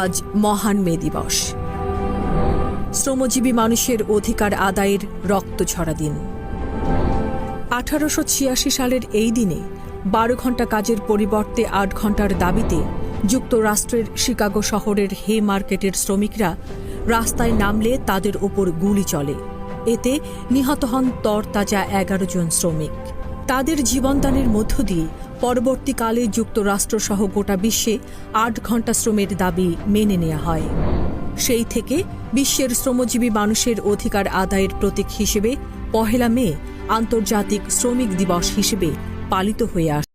আজ মহান মে দিবস। শ্রমজীবী মানুষের অধিকার আদায়ের রক্ত ছড়া দিন। আঠারোশো ছিয়াশি সালের এই দিনে বারো ঘণ্টা কাজের পরিবর্তে আট ঘণ্টার দাবিতে যুক্তরাষ্ট্রের শিকাগো শহরের হে মার্কেটের শ্রমিকরা রাস্তায় নামলে তাদের ওপর গুলি চলে। এতে নিহত হন তরতাজা এগারো জন শ্রমিক। তাদের জীবনদানের মধ্য দিয়ে পরবর্তীকালে যুক্তরাষ্ট্রসহ গোটা বিশ্বে আট ঘণ্টা শ্রমের দাবি মেনে নেওয়া হয়। সেই থেকে বিশ্বের শ্রমজীবী মানুষের অধিকার আদায়ের প্রতীক হিসেবে পহেলা মে আন্তর্জাতিক শ্রমিক দিবস হিসেবে পালিত হয়ে আসে